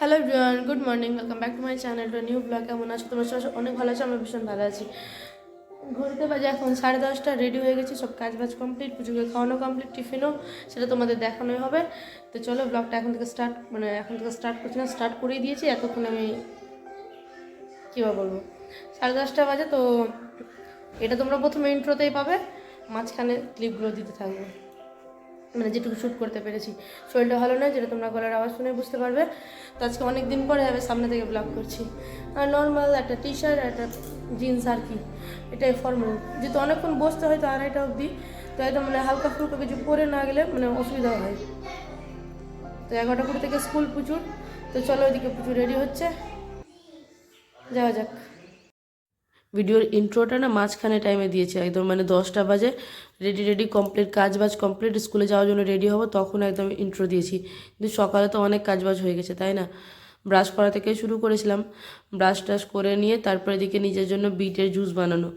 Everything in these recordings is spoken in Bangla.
Hello everyone good morning welcome back to my channel to new blog কেমন আছো? তোমার সবাই অনেক ভালো আছো আমরা ভীষণ ভালো আছি। ঘুরতে বাজে এখন সাড়ে দশটা রেডি হয়ে গেছি, সব কাজ বাজ কমপ্লিট পুজোকে খাওয়ানো কমপ্লিট টিফিনও, সেটা তোমাদের দেখানোই হবে। তো চলো ব্লগটা এখন থেকে স্টার্ট মানে এখন থেকে স্টার্ট করছি না স্টার্ট করেই দিয়েছি, এতক্ষণ আমি কীভাবে বলব? সাড়ে দশটা বাজে, তো এটা তোমরা প্রথমে ইন্ট্রোতেই পাবে, মাঝখানে ক্লিপগুলো দিতে থাকবে। মানে যেটুকু শ্যুট করতে পেরেছি। শরীরটা ভালো নয়, যেটা তোমরা গলার আওয়াজ শুনে বুঝতে পারবে। তো আজকে অনেক দিন পরে আমি সামনে থেকে ব্লগ করছি। আর নর্মাল একটা টি শার্ট একটা জিন্স আর কি, এটাই ফর্মাল যেহেতু অনেকক্ষণ বসতে হয় তো আড়াইটা অবধি, তো একদম মানে হালকা ফুলকা কিছু পরে না গেলে মানে অসুবিধা হয়। তো এগারোটা কুড়ি থেকে স্কুল প্রচুর, তো চলো ওইদিকে প্রচুর রেডি হচ্ছে। যাওয়া যাক। ভিডিওর ইন্ট্রোটা না মাঝখানে টাইমে দিয়েছে, একদম মানে দশটা বাজে রেডি রেডি কমপ্লিট কাজ বাজ কমপ্লিট স্কুলে যাওয়ার জন্য রেডি হব, তখন একদম ইন্ট্রো দিয়েছি। কিন্তু সকালে তো অনেক কাজ বাজ হয়ে গেছে, তাই না? ব্রাশ করা থেকে শুরু করেছিলাম ব্রাশ টাশ করে নিয়ে তারপরে এদিকে নিজের জন্য বিটের জুস বানানো।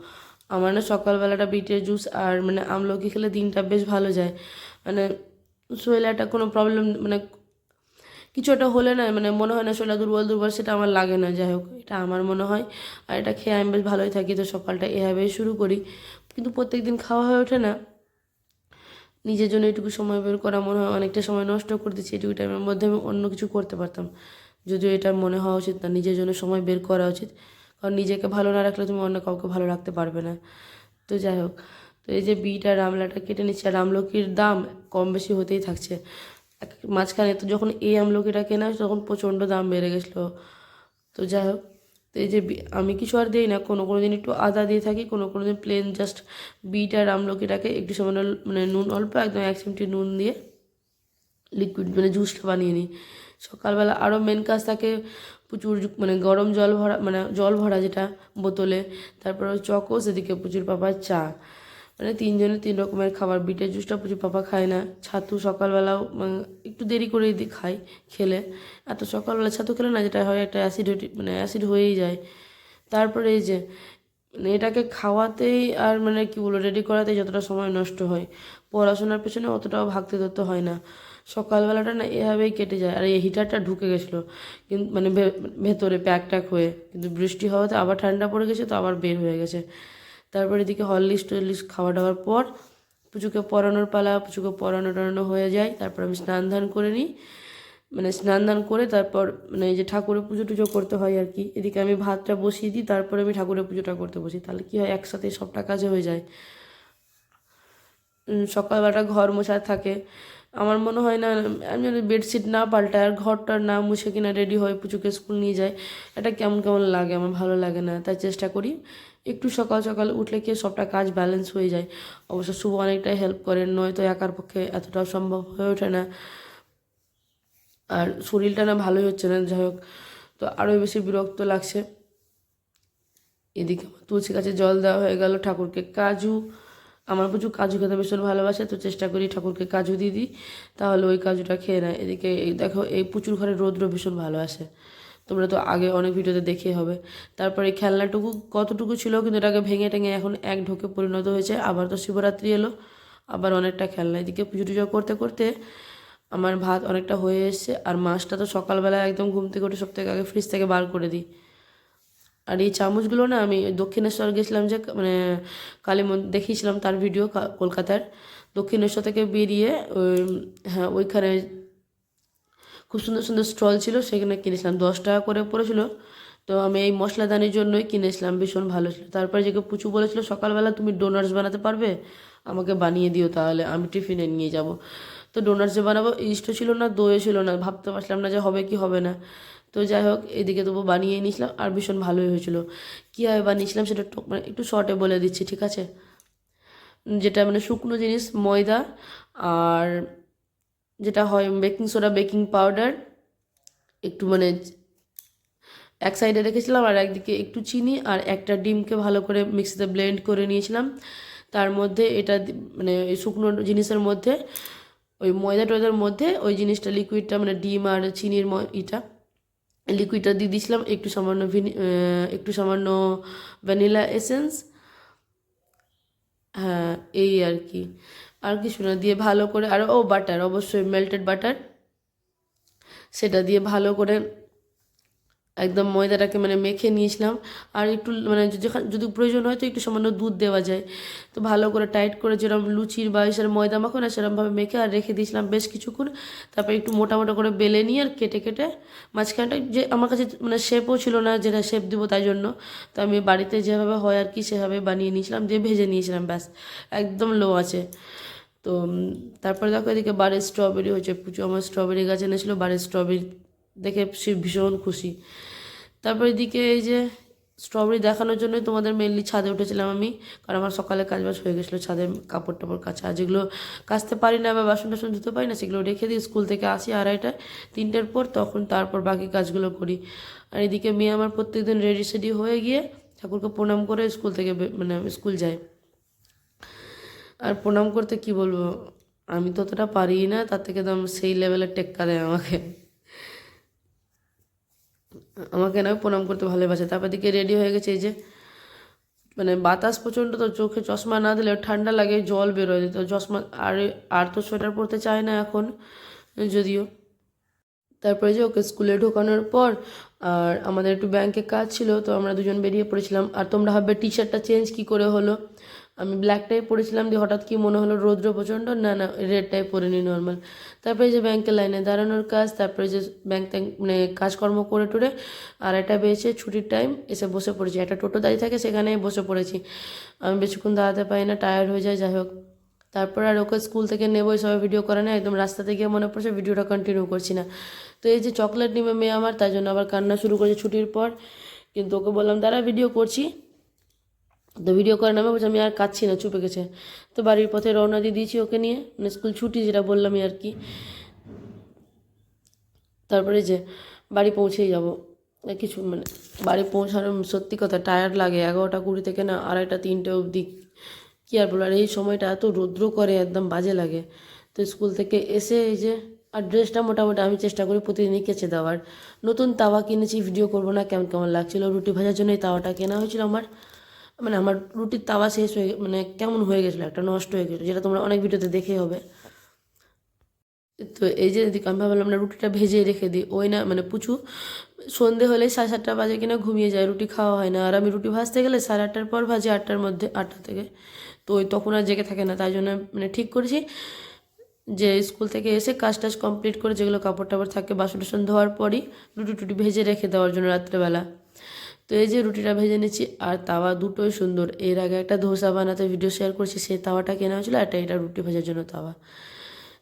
আমার না সকালবেলাটা বিটের জুস আর মানে আমলকি খেলে দিনটা বেশ ভালো যায়। মানে শরীরে একটা কোনো প্রবলেম মানে কিছু একটা হলে না মানে মনে হয় না শরীরটা দুর্বল দুর্বল সেটা আমার লাগে না, যাই হোক, এটা আমার মনে হয়। আর এটা খেয়ে আমি বেশ ভালোই থাকি, তো সকালটা এভাবেই শুরু করি। কিন্তু প্রত্যেক দিন খাওয়া হয়ে ওঠে না। নিজের জন্য এটুকু সময় বের করা মনে হয় অনেকটা সময় নষ্ট করে দিচ্ছি, এটুকু টাইমের মধ্যে আমি অন্য কিছু করতে পারতাম। যদিও এটা মনে হওয়া উচিত না, নিজের জন্য সময় বের করা উচিত। কারণ নিজেকে ভালো না রাখলে তুমি অন্য কাউকে ভালো রাখতে পারবে না। তো যাই হোক, তো এই যে বিট আর কেটে নিচ্ছে, আর আমলকির দাম কম বেশি হতেই থাকছে। মাঝখানে তো যখন এই আমলকিটা কেনা তখন প্রচণ্ড দাম বেড়ে গেছিল। তো যাই হোক, তো এই যে আমি কিছু আর দিই না, কোনো কোনো দিন একটু আদা দিয়ে থাকি, কোনো কোনো দিন প্লেন জাস্ট বিট আর আমলকিটাকে একটু সামান্য মানে নুন, অল্প একদম এক চিমটি নুন দিয়ে লিকুইড মানে জুসটা বানিয়ে নিই। সকালবেলা আরও মেন কাজ থাকে প্রচুর মানে গরম জল ভরা মানে জল ভরা যেটা বোতলে, তারপর চকোস, এদিকে প্রচুর পাপার চা। মানে তিনজনে তিন রকমের খাবার। বিটের জুসটা প্রচুর পাপা খায় না। ছাতু সকালবেলাও একটু দেরি করে খাই খেলে। এত সকালবেলা ছাতু খেলে না, যেটা হয় একটা অ্যাসিড মানে অ্যাসিড হয়েই যায়। তারপরে এই যে মানে এটাকে খাওয়াতেই আর মানে কি বলব রেডি করাতেই যতটা সময় নষ্ট হয়। পড়াশোনার পেছনে অতটাও ভাগতে ধরতে হয় না। সকালবেলাটা না এভাবেই কেটে যায়। আর এই হিটারটা ঢুকে গেছিল। কিন্তু মানে ভেতরে প্যাক ট্যাক হয়ে। কিন্তু বৃষ্টি হওয়াতে আবার ঠান্ডা পড়ে গেছে, তো আবার বের হয়ে গেছে। তারপর এদিকে হরলিক্স টরলিক্স খাওয়া দাওয়ার পর পুচুকে পরানোর পালা, পুচুকে পরানো টরানো হয়ে যায়। তারপর আমি স্নান ধান করে নিই। মানে স্নান দান করে তারপর মানে এই যে ঠাকুরের পুজো টুজো করতে হয় আর কি। এদিকে আমি ভাতটা বসিয়ে দিই, তারপরে আমি ঠাকুরের পুজোটা করতে বসি। তাহলে কী হয়, একসাথে সবটা কাজে হয়ে যায়। সকালবেলাটা ঘর মোছা থাকে। আমার মনে হয় না, আমি যদি বেডশিট না পাল্টাই, আর ঘরটার না মুছে কিনা রেডি হয়ে পুচুকে স্কুল নিয়ে যায় এটা কেমন কেমন লাগে? আমার ভালো লাগে না, তাই চেষ্টা করি। একটু সকাল সকাল উঠলে কি সবটা কাজ ব্যালেন্স হয়ে যায়? অবশ্য শুভ অনেকটাই হেল্প করেন নয়তো একার পক্ষে এতটাও সম্ভব হয়ে ওঠে না। আর শরীরটা না ভালোই হচ্ছে না, যাই হোক। তো আরও বেশি বিরক্ত লাগছে। এদিকে তুলসী গাছে জল দেওয়া হয়ে গেল, ঠাকুরকে কাজু আমার প্রচুর কাজু খেতে ভীষণ ভালোবাসে, তো চেষ্টা করি ঠাকুরকে কাজু দিয়ে দিই। তাহলে ওই কাজুটা খেয়ে নেয়। এদিকে দেখো, এই প্রচুর ঘরে রৌদ্র ভীষণ ভালোবাসে তোমরা তো আগে অনেক ভিডিওতে দেখে হবে। তারপরে খেলনাটুকু কতটুকু ছিল কিন্তু এটাকে ভেঙে টেঙে এখন এক ঢোকে পরিণত হয়েছে। আবার তো শিবরাত্রি এলো, আবার অনেকটা খেলনা। এদিকে পুজো টুজো করতে করতে আমার ভাত অনেকটা হয়ে এসছে। আর মাছটা তো সকালবেলা একদম ঘুম থেকে উঠে সব থেকে আগে ফ্রিজ থেকে বার করে দিই। আর এই চামচগুলো না আমি দক্ষিণেশ্বর গেছিলাম যে মানে কালী মন্দির দেখিয়েছিলাম তার ভিডিও কলকাতার। দক্ষিণেশ্বর থেকে বেরিয়ে ওই হ্যাঁ ওইখানে খুব সুন্দর সুন্দর স্টল ছিল, সেখানে কিনেছিলাম। দশ টাকা করে পড়েছিল। তো আমি এই মশলাদানির জন্যই কিনেছিলাম, ভীষণ ভালো ছিল। তারপরে যে পুচু বলেছিল, সকালবেলা তুমি ডোনাটস বানাতে পারবে? আমাকে বানিয়ে দিও তাহলে, আমি টিফিনে নিয়ে যাব। তো ডোনাটস যে বানাবো ইস্ট ছিল না দইও ছিল না। ভাবতে পারছিলাম না যে হবে কি হবে না। তো যাই হোক এদিকে তবু বানিয়ে নিয়েছিলাম আর ভীষণ ভালোই হয়েছিল। কীভাবে বানিয়েছিলাম সেটা মানে একটু শর্টে বলে দিচ্ছি, ঠিক আছে? যেটা মানে শুকনো জিনিস, ময়দা আর যেটা হয় বেকিং সোডা, বেকিং পাউডার, একটু মানে এক সাইডে রেখেছিলাম আর একদিকে একটু চিনি আর একটা ডিমকে ভালো করে মিক্সিতে ব্লেন্ড করে নিয়েছিলাম। তার মধ্যে এটা মানে ওই শুকনো জিনিসের মধ্যে, ওই ময়দা টয়দার মধ্যে ওই জিনিসটা লিকুইডটা মানে ডিম আর চিনির ইটা লিকুইডটা দিয়ে দিয়েছিলাম একটু সামান্য ভিনি একটু সামান্য ভ্যানিলা এসেন্স হ্যাঁ এই আর কি। আর কিছু না, দিয়ে ভালো করে, আর, ও বাটার অবশ্যই মেল্টেড বাটার সেটা দিয়ে ভালো করে একদম ময়দাটাকে মানে মেখে নিয়েছিলাম। আর একটু মানে যেখানে যদি প্রয়োজন হয় তো একটু সামান্য দুধ দেওয়া যায়। তো ভালো করে টাইট করে যেরকম লুচির বা এসের ময়দা মাখো না সেরকমভাবে মেখে আর রেখে দিয়েছিলাম বেশ কিছুক্ষণ। তারপরে একটু মোটা মোটা করে বেলে নিয়ে আর কেটে কেটে মাঝখানটা যে আমার কাছে মানে শেপও ছিল না যেটা শেপ দিব তাই জন্য। তো আমি বাড়িতে যেভাবে হয় আর কি সেভাবে বানিয়ে নিয়েছিলাম, দিয়ে ভেজে নিয়েছিলাম ব্যাস, একদম লো আছে। তো তারপরে দেখো এদিকে বাড়ির স্ট্রবেরি হয়েছে পুজো আমার স্ট্রবেরি গাছ এনেছিলো, বাড়ির স্ট্রবেরি দেখে সে ভীষণ খুশি। তারপর এদিকে এই যে স্ট্রবেরি দেখানোর জন্যই তোমাদের মেনলি ছাদে উঠেছিলাম আমি, কারণ আমার সকালে কাজবাজ হয়ে গেছিল ছাদে কাপড় টাপড় কাচা। আর যেগুলো কাচতে পারি না বা বাসন টাসন ধুতে পারি না, সেগুলো রেখে দিই স্কুল থেকে আসি আড়াইটায়, তিনটের পর তখন তারপর বাকি কাজগুলো করি। আর এদিকে মেয়ে আমার প্রত্যেকদিন রেডি সেডি হয়ে গিয়ে ঠাকুরকে প্রণাম করে স্কুল থেকে মানে স্কুল যায়। আর প্রণাম করতে কি বলব? আমি তো অতটা পারি না, তার থেকে একদম সেই লেভেলের টেক্কা দেয় আমাকে। আমাকে না প্রণাম করতে ভালোবাসে। তারপর দিকে রেডি হয়ে গেছে এই যে মানে বাতাস প্রচণ্ড, তো চোখে চশমা না দিলে ঠান্ডা লাগে, জল বেরোয়। তো চশমা, আর আর তো সোয়েটার পরতে চায় না এখন, যদিও। তারপরে যে ওকে স্কুলে ঢোকানোর পর, আর আমাদের একটু ব্যাংকে কাজ ছিল, তো আমরা দুজন বেরিয়ে পড়েছিলাম। আর তোমরা ভাববে টি শার্টটা চেঞ্জ কী করে হলো? আমি ব্ল্যাকটাই পরেছিলাম দিয়ে হঠাৎ কি মনে হলো রৌদ্র প্রচণ্ড? না না রেডটাই পরে নি নর্মাল তারপরে যে ব্যাংকের লাইনে দাঁড়ানোর কাজ, তারপরে যে ব্যাংক মানে কাজকর্ম করে টুরে, আর একটা বেঁচে ছুটির টাইম এসে বসে পড়েছি। একটা টোটো দাঁড়িয়ে থাকে, সেখানেই বসে পড়েছি। আমি বেশিক্ষণ দাঁড়াতে পারি না টায়ার্ড হয়ে যায়, যাই হোক। তারপর আর ওকে স্কুল থেকে নেব সবাই ভিডিও করে না, একদম রাস্তাতে গিয়ে মনে পড়ছে ভিডিওটা কন্টিনিউ করছি না। তো এই যে চকলেট নিবে মেয়ে আমার, তাই জন্য আবার কান্না শুরু করেছে ছুটির পর। কিন্তু ওকে বললাম, দাঁড়া ভিডিও করছি। তো ভিডিও করে নামে বলছে, আমি আর কাচ্ছি না, চুপে গেছে। তো বাড়ির পথে রওনা দিয়ে দিয়েছি ওকে নিয়ে। মানে স্কুল ছুটি যেটা বললামই আর কি। তারপরে যে বাড়ি পৌঁছেই যাব। কিছু মানে বাড়ি পৌঁছানোর সত্যি কথা টায়ার্ড লাগে, এগারোটা কুড়ি থেকে না আড়াইটা, তিনটে অবধি। কী আর বলার, এই সময়টা এত রৌদ্র করে, একদম বাজে লাগে। তো স্কুল থেকে এসে এই যে, আর ড্রেসটা মোটামুটি আমি চেষ্টা করি প্রতিদিনই কেচে দেওয়ার। নতুন তাওয়া কিনেছি ভিডিও করব না, কেমন কেমন লাগছিল, রুটি ভাজার জন্য এই তাওয়াটা কেনা হয়েছিল আমার। মানে আমার রুটির তাওয়া শেষ হয়ে মানে কেমন হয়ে গেছিল? একটা নষ্ট হয়ে গেছিল, যেটা তোমরা অনেক ভিডিওতে দেখে হবে। তো এই যে আমি ভাবলাম, না, রুটিটা ভেজে রেখে দিই। ওই না মানে পুচু, সন্ধে হলে সাড়ে সাতটা বাজে কিনা ঘুমিয়ে যায়, রুটি খাওয়া হয় না। আর আমি রুটি ভাজতে গেলে সাড়ে আটটার পর ভাজি, আটটার মধ্যে, আটটা থেকে। তো ওই তখন আর জেগে থাকে না, তাই জন্য মানে ঠিক করেছি যে স্কুল থেকে এসে কাজ টাজ কমপ্লিট করে যেগুলো কাপড় টাপড় থাকে, বাসন টাসন ধোয়ার পরই রুটি টুটি ভেজে রেখে দেওয়ার জন্য রাত্রেবেলা। তো এই যে রুটিটা ভেজে নিচ্ছি, আর তাওয়া দুটোই সুন্দর। এর আগে একটা ধোসা বানাতে ভিডিও শেয়ার করছি, সেই তাওয়াটা কেনা হয়েছিল একটা এটা রুটি ভাজার জন্য তাওয়া।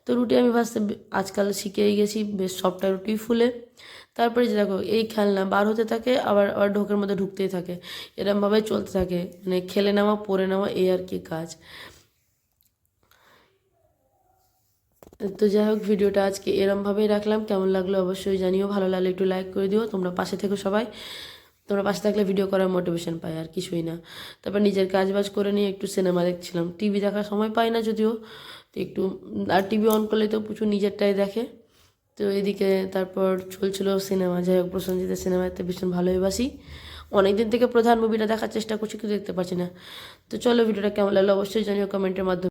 তো রুটি আমি ভাজতে আজকাল শিখেই গেছি, বেশ সবটা রুটি ফুলে। তারপরে যে দেখো, এই খেলনা বার হতে থাকে, আবার আবার ঢোকের মধ্যে ঢুকতেই থাকে। এরমভাবে চলতে থাকে মানে খেলে নেওয়া পরে নেওয়া এই আর কি কাজ। তো যাই হোক ভিডিওটা আজকে এরমভাবেই রাখলাম। কেমন লাগল অবশ্যই জানিও, ভালো লাগলে একটু লাইক করে দিও। তোমরা পাশে থেকো সবাই। তোমরা পাশে থাকলে ভিডিও করার মোটিভেশন পাই, আর কিছুই না। তারপর নিজের কাজ বাজ করে নিয়ে একটু সিনেমা দেখছিলাম। টিভি দেখার সময় পাই না যদিও, তো একটু, আর টিভি অন করলে তো প্রচুর নিজেরটাই দেখে। তো এদিকে তারপর চলছিল সিনেমা যাই হোক, প্রসেনজিতের সিনেমাতে ভীষণ ভালোই বাসি। অনেক দিন থেকে প্রধান মুভিটা দেখার চেষ্টা করছি, কিন্তু দেখতে পাচ্ছি না। তো চলো ভিডিওটা কেমন লাগল অবশ্যই জানিও কমেন্টের মাধ্যমে।